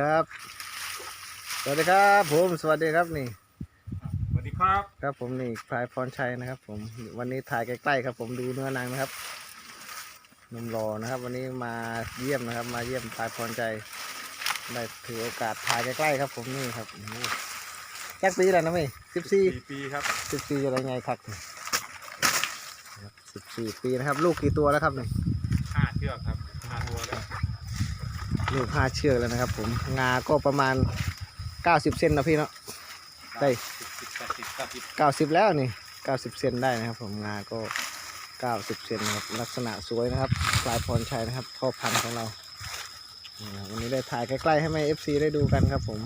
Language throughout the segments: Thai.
วัสดีครับ สวัสดีครับผม สวัสดีครับนี่ สวัสดีครับ ครับผมนี่พลายพรชัยนะครับ ผม วันนี้ถ่ายใกล้ๆครับ ผมดูเนื้อหนังนะครับหนุ่มรอนะครับ วันนี้มาเยี่ยมนะครับ มาเยี่ยมพลายพรชัยได้ถือโอกาสถ่ายใกล้ๆครับ ผมนี่ครับโอ้โหแจ็คปีแล้วนะพี่สิบสี่สี่ปีครับสิบสี่อะไรไงครับสิบสี่ปีนะครับ ลูกกี่ตัวแล้วครับนี่ห้าเชือกครับห้าตัวแล้ว ลูกห้าเชือกแล้วนะครับ ผมงาก็ประมาณเก้าสิบเซนนะพี่เนาะได้สิบแปดสิบเก้าสิบแล้วนี่เก้าสิบเซนได้นะครับ ผมงาก็เก้าสิบเซนนะครับลักษณะสวยนะครับปลายพรชัยนะครับพ่อพันธุ์ของเราวันนี้ได้ถ่ายใกล้ๆให้แม่เอฟซีได้ดูกันครับ ผม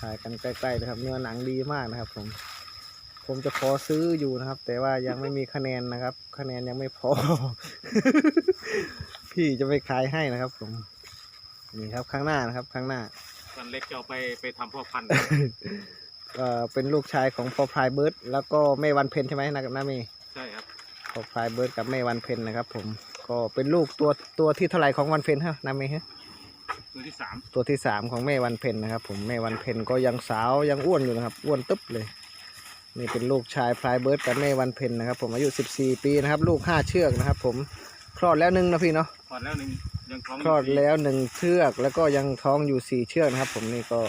ถ่ายกันใกล้ๆนะครับ เนื้อหนังดีมากนะครับ ผมผมจะขอซื้ออยู่นะครับ แต่ว่ายังไม่มีคะแนนนะครับ คะแนนยังไม่พอ พี่จะไปขายให้นะครับผม นี่ครับข้างหน้านะครับข้างหน้าวันเล็กจะเอาไปไปทำพ่อพันธุ์เอ่อเป็นลูกชายของพ่อพลายเบิร์ดแล้วก็แม่วันเพ็ญใช่ไหมนะน้าเมย์ใช่ครับพ่อพลายเบิร์ดกับแม่วันเพ็ญนะครับ ผมก็เป็นลูกตัวตัวที่เท่าไหร่ของวันเพ็ญฮะน้าเมย์ฮะตัวที่สามตัวที่สามของแม่วันเพ็ญนะครับ ผมแม่วันเพ็ญก็ยังสาวยังอ้วนอยู่นะครับอ้วนตึ๊บเลยนี่เป็นลูกชายพลายเบิร์ดกับแม่วันเพ็ญนะครับ ผมอายุ 14 ปีนะครับ ลูกห้าเชือกนะครับ ผมคลอดแล้วหนึ่งนะพี่เนาะคลอดแล้วหนึ่ง ยังท้องคลอดแล้วหนึ่งเชือกแล้วก็ยังท้องอยู่สี่เชือกนะครับ ผมนี่ก็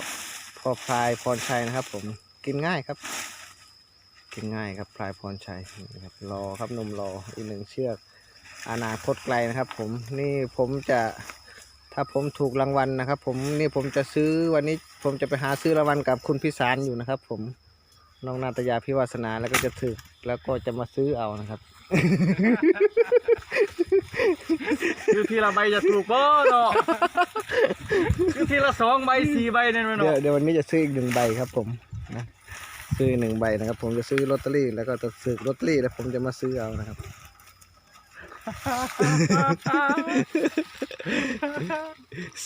พ่อพลายพรชัยนะครับ ผมกินง่ายครับ กินง่ายครับพลายพรชัยนี่ครับรอครับหนมรออีกหนึ่งเชือก อนาคตไกลนะครับ ผมนี่ผมจะถ้าผมถูกรางวัลนะครับ ผมนี่ผมจะซื้อวันนี้ผมจะไปหาซื้อรางวัลกับคุณพิสารอยู่นะครับ ผมน้องนาตยาพิวาสนาแล้วก็จะถึกแล้วก็จะมาซื้อเอานะครับ คือทีละใบจะถูกก็เนาะคือทีละสองใบสี่ใบเนี่ยมันเดี๋ยวเนาะเดี๋ยววันนี้จะซื้ออีกหนึ่งใบครับ ผมนะซื้ออีกหนึ่งใบนะครับ ผมจะซื้อลอตเตอรี่แล้วก็จะซื้อลอตเตอรี่แล้วผมจะมาซื้อเอานะครับ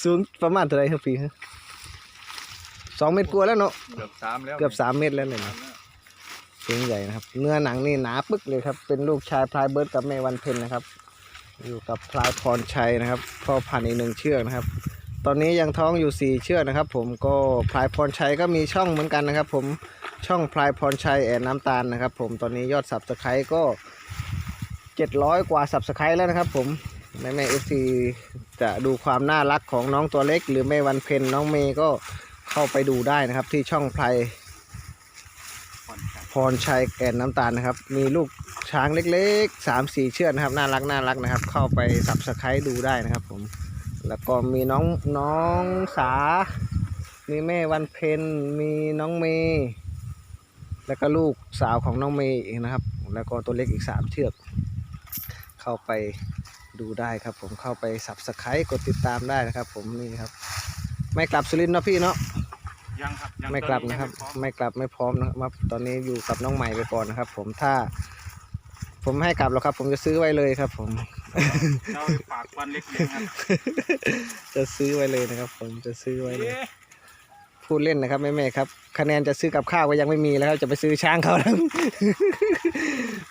สูงประมาณเท่าไหรครับพี่ฮะสองเมตรกว่าแล้วเนาะเกือบสามแล้วเกือบสามเมตรแล้วเนี่ยนะ สูงใหญ่นะครับ เนื้อหนังนี่หนาปึ๊กเลยครับ เป็นลูกชายพลายเบิร์ดกับแม่วันเพ็ญนะครับ อยู่กับพลายพรชัยนะครับพ่อพันธุ์อีกหนึ่งเชือกนะครับ ตอนนี้ยังท้องอยู่สี่เชือกนะครับ ผมก็พลายพรชัยก็มีช่องเหมือนกันนะครับ ผมช่องพลายพรชัยแอนน้ำตาลนะครับ ผมตอนนี้ยอดสับสไครต์ก็เจ็ดร้อยกว่าสับสไครต์แล้วนะครับ ผมแม่แม่เอฟซีจะดูความน่ารักของน้องตัวเล็ก หรือแม่วันเพ็ญน้องเมย์ก็เข้าไปดูได้นะครับ ที่ช่องพลายพร รชัยแก่นน้ำตาลนะครับ มีลูกช้างเล็กๆสามสี่เชือกนะครับ น่ารักน่ารักนะครับ เข้าไปสับสไครดูได้นะครับผม แล้วก็มีน้องน้องสา มีแม่วันเพ็ญมีน้องเมย์แล้วก็ลูกสาวของน้องเมย์อีกนะครับ แล้วก็ตัวเล็กอีกสามเชือก เข้าไปดูได้ครับผมเข้าไปสับสไครกดติดตามได้นะครับ ผมนี่ครับ ไม่กลับสุรินทร์เนาะพี่เนาะ ยังครับยังไม่กลับนะครับ ตอยังไม่กลับไม่พร้อมนะครับ ตอนนี้อยู่กับน้องใหม่ไปก่อนนะครับ ผมถ้า ผมไม่ให้กลับหรอกครับ ผมจะซื้อไว้เลยครับ ผม เราไปฝากวันเล็กเลี้ยงครับจะซื้อไว้เลยนะครับ ผมจะซื้อไว้เลย เอ๊ะพูดเล่นนะครับแม่แม่ๆครับ คะแนนจะซื้อกับข้าวก็ยังไม่มีแล้วครับจะไปซื้อช้างเขาแล้ว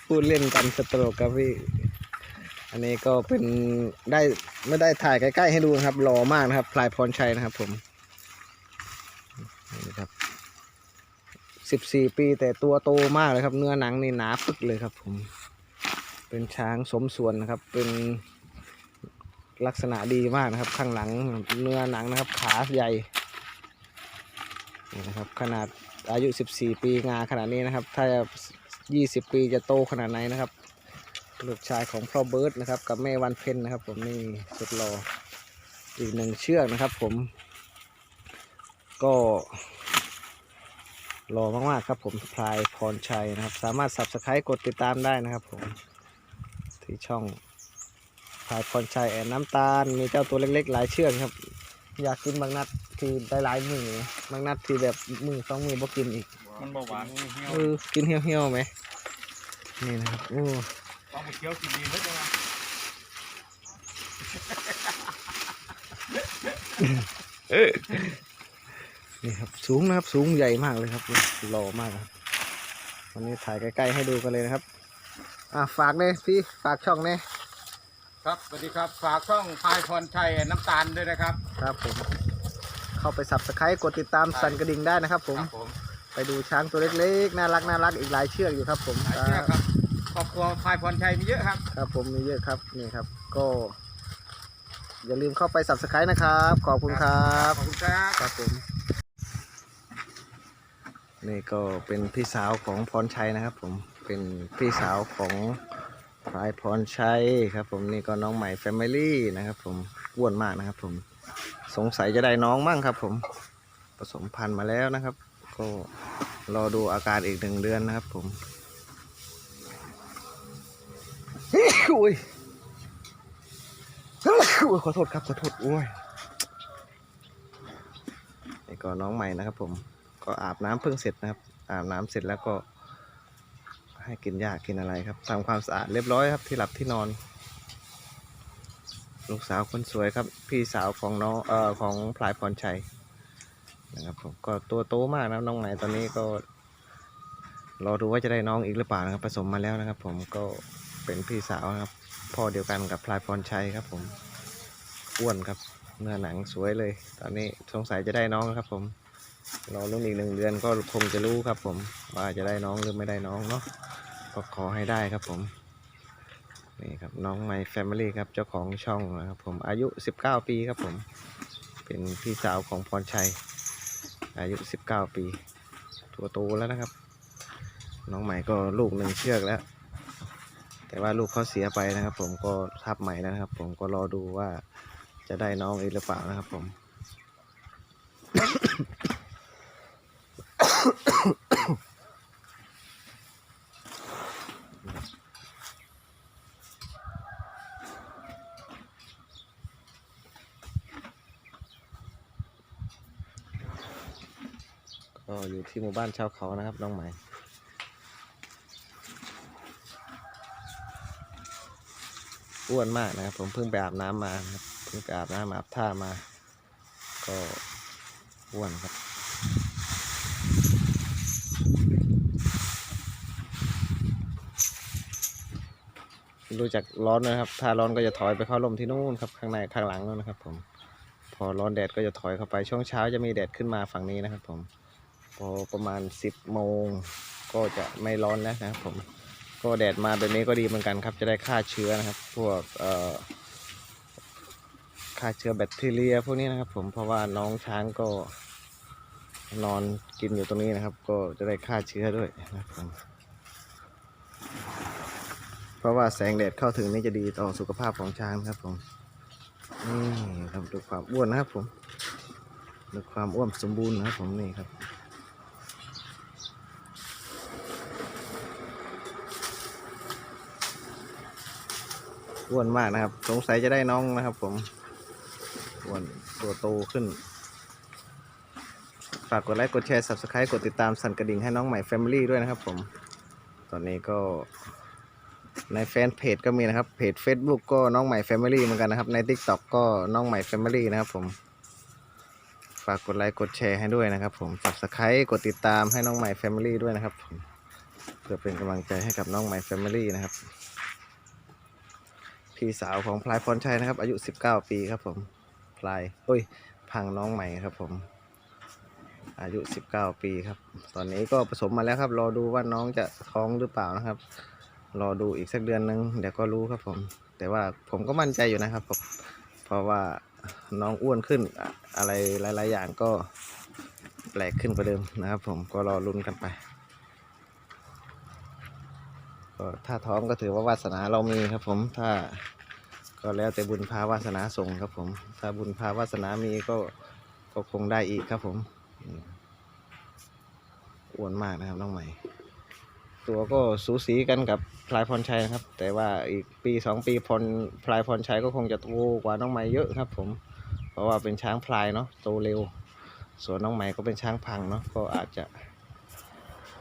พูดเล่นกันสตลกครับพี่ อันนี้ก็เป็นได้ไม่ได้ถ่ายใกล้ ๆ ให้ดูนะครับหล่อมากนะครับพลายพรชัยนะครับ ผมนี่ครับ สิบสี่ปีแต่ตัวโตมากเลยครับ เนื้อหนังนี่หนาปึกเลยครับ ผม เป็นช้างสมส่วนนะครับ เป็นลักษณะดีมากนะครับ ข้างหลังเนื้อหนังนะครับ ขาใหญ่นี่นะครับขนาดอายุ 14 ปีงาขนาดนี้นะครับ ถ้า 20 ปีจะโตขนาดไหนนะครับ ลูกชายของพ่อเบิร์ดนะครับ กับแม่วันเพ็ญนะครับ ผมนี่สุดหล่ออีกหนึ่งเชือกนะครับ ผม ก็ หล่อมากๆครับผมพลายพรชัยนะครับ สามารถ subscribe กดติดตามได้นะครับผมที่ช่องพลายพรชัยแอนน้ำตาล มีเจ้าตัวเล็กๆ หลายเชือกครับ อยากกินบางนัดที่ได้หลายมือบางนัดที่แบบมือสองมือบ่กินอีกมันเบาหวานเหี่ยวเออกินเหี่ยวๆไหมนี่นะครับโอ้ต้องไปเคี้ยวกินดีเฮ้ยจังหวะ นี่ครับสูงนะครับสูงใหญ่มากเลยครับหล่อมากครับวันนี้ถ่ายใกล้ๆให้ดูกันเลยนะครับ อะฝากเลยพี่ฝากช่องเนี่ยครับสวัสดีครับฝากช่องพายพรชัยน้ำตาลด้วยนะครับ ครับผมคเข้าไปสับสไครต์กดติดตามสั่นกระดิ่งได้นะครับ ผม ครับผมไปดูช้างตัวเล็กๆน่ารักน่ารักอีกหลายเชือกอยู่ครับ ผมหลายเชือกครับครอบครัวพลายพรชัยมีเยอะครับ ครับผมมีเยอะครับนี่ครับ ก็ อย่าลืมเข้าไปสับสไครต์นะครับ ขอบคุณครับขอบคุณครับครับผม นี่ก็เป็นพี่สาวของพรชัยนะครับ ผมเป็นพี่สาวของพลายพรชัยครับ ผมนี่ก็น้องใหม่แฟมิลี่นะครับผมอ้วนมากนะครับ ผมสงสัยจะได้น้องมั่งครับ ผมผสมพันธุ์มาแล้วนะครับ ก็รอดูอาการอีกหนึ่งเดือนนะครับ ผมอุ้ยอุ้ยขอโทษครับขอโทษโอ้ยนี่ก็น้องใหม่นะครับผม ก็อาบน้ำเพิ่งเสร็จนะครับ อาบน้ำเสร็จแล้วก็ ให้กินหญ้ากินอะไรครับทำความสะอาดเรียบร้อยครับที่หลับที่นอน ลูกสาวคนสวยครับ พี่สาวของน้องเอ่อของพลายพรชัยนะครับผมก็ตัวโตมากนะน้องใหม่ตอนนี้ก็รอดูว่าจะได้น้องอีกหรือเปล่านะครับผสมมาแล้วนะครับ ผมก็เป็นพี่สาวนะครับพ่อเดียวกันกับพลายพรชัยครับ ผมอ้วนครับเนื้อหนังสวยเลย ตอนนี้สงสัยจะได้น้องครับผม รอรุ่นอีกหนึ่งเดือนก็คงจะรู้ครับผม ว่าจะได้น้องหรือไม่ได้น้องเนาะก็ขอให้ได้ครับผมนี่ครับน้องไมแฟมิลี่ครับเจ้าของช่องนะครับผมอายุ 19 ปีครับผม เป็นพี่สาวของพรชัย อายุ 19 ปี ตัวโตแล้วนะครับ น้องใหม่ก็ลูกหนึ่งเชือกแล้ว แต่ว่าลูกเขาเสียไปนะครับ ผมก็ทับใหม่แล้วนะครับ ผมก็รอดูว่าจะได้น้องอีกหรือเปล่านะครับผม ก็อยู่ที่หมู่บ้านชาวเขานะครับ น้องใหม่อ้วนมากนะครับ ผมเพิ่งไปอาบน้ำมาครับเพิ่งไปอาบน้ำอาบท่ามา ก็อ้วนครับ รู้จักร้อนนะครับ ถ้าร้อนก็จะถอยไปเข้าร่มที่นู่นครับข้างในข้างหลังนู่นนะครับ ผม พอร้อนแดดก็จะถอยเข้าไปช่วงเช้าจะมีแดดขึ้นมาฝั่งนี้นะครับ ผม พอประมาณ 10โมงก็จะไม่ร้อนแล้วนะครับ ผม ก็แดดมาแบบนี้ก็ดีเหมือนกันครับ จะได้ฆ่าเชื้อนะครับ พวกเอ่อฆ่าเชื้อแบคทีเรียพวกนี้นะครับ ผมเพราะว่าน้องช้างก็นอนกินอยู่ตรงนี้นะครับ ก็จะได้ฆ่าเชื้อด้วยนะครับผม ราะว่าแสงแดดเข้าถึงนี่จะดีต่อสุขภาพของช้างครับผมนี่ครับดูความอ้วนนะครับผมดูความอ้วนสมบูรณ์นะครับผมนี่ครับอ้วนมากนะครับ สงสัยจะได้น้องนะครับ ผมอ้วนตัวโตขึ้น ฝากกดไลค์ กดแชร์ subscribe กดติดตามสั่นกระดิ่งให้น้องใหม่ Family ด้วยนะครับผม ตอนนี้ก็ ในแฟนเพจก็มีนะครับเพจ Facebook ก็น้องใหม่ Family เหมือนกันนะครับ ใน TikTok ก็น้องใหม่ Family นะครับผม ฝากกดไลค์กดแชร์ให้ด้วยนะครับผม subscribe กดติดตามให้น้องใหม่ Family ด้วยนะครับผมเพื่อเป็นกำลังใจให้กับน้องใหม่ Family นะครับ พี่สาวของพลายพรชัยนะครับ อายุ 19 ปีครับผมพลายโอ้ยพังน้องใหม่ครับผมอายุ 19 ปีครับ ตอนนี้ก็ผสมมาแล้วครับ รอดูว่าน้องจะท้องหรือเปล่านะครับ รอดูอีกสักเดือนหนึงเดี๋ยวก็รู้ครับผม แต่ว่าผมก็มั่นใจอยู่นะครับผมเพราะว่าน้องอ้วนขึ้นอะไรหลาย ๆ อย่างก็แปลกขึ้นกว่าเดิมนะครับ ผมก็รอลุ้นกันไปก็ถ้าท้องก็ถือว่าวาสนาเรามีครับ ผมถ้าก็แล้วแต่บุญพาวาสนาส่งครับ ผม ถ้าบุญพาวาสนามีก็ก็คงได้อีกครับผมอืมอ้วนมากนะครับน้องใหม่ ตัวก็สูสีกันกับพลายพรชัยนะครับ แต่ว่าอีกปีสองปีพรพลายพรชัยก็คงจะโตกว่าน้องใหม่เยอะครับ ผม เพราะว่าเป็นช้างพลายเนาะโตเร็ว ส่วนน้องใหม่ก็เป็นช้างพังเนาะก็อาจจะ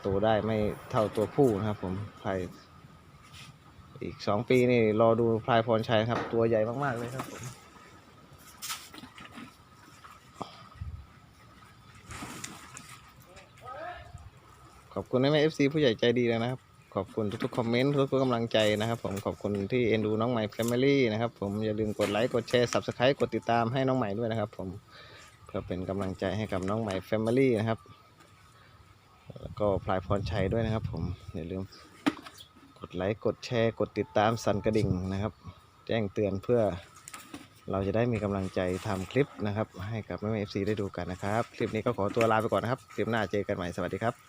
โตได้ไม่เท่าตัวผู้นะครับ ผมพลายอีกสองปีนี่รอดูพลายพรชัยครับ ตัวใหญ่มากๆเลยครับผม ขอบคุณแม่เอฟซีผู้ใหญ่ใจดีเลยนะครับ ขอบคุณทุกๆคอมเมนต์ทุกๆกำลังใจนะครับ ผมขอบคุณที่เอ็นดูน้องใหม่แฟมิลี่นะครับ ผมอย่าลืมกดไลค์กดแชร์ subscribe กดติดตามให้น้องใหม่ด้วยนะครับ ผมเพก็เป็นกำลังใจให้กับน้องใหม่แฟมิลี่นะครับแล้วก็พลายพรชัยด้วยนะครับ ผมอย่าลืมกดไลค์กดแชร์ กดติดตามสั่นกระดิ่งนะครับ แจ้งเตือนเพื่อเราจะได้มีกำลังใจทำคลิปนะครับ ให้กับแม่เอฟซีได้ดูกันนะครับ คลิปนี้ก็ขอตัวลาไปก่อนนะครับ คลิปหน้าเจอกันใหม่สวัสดีครับ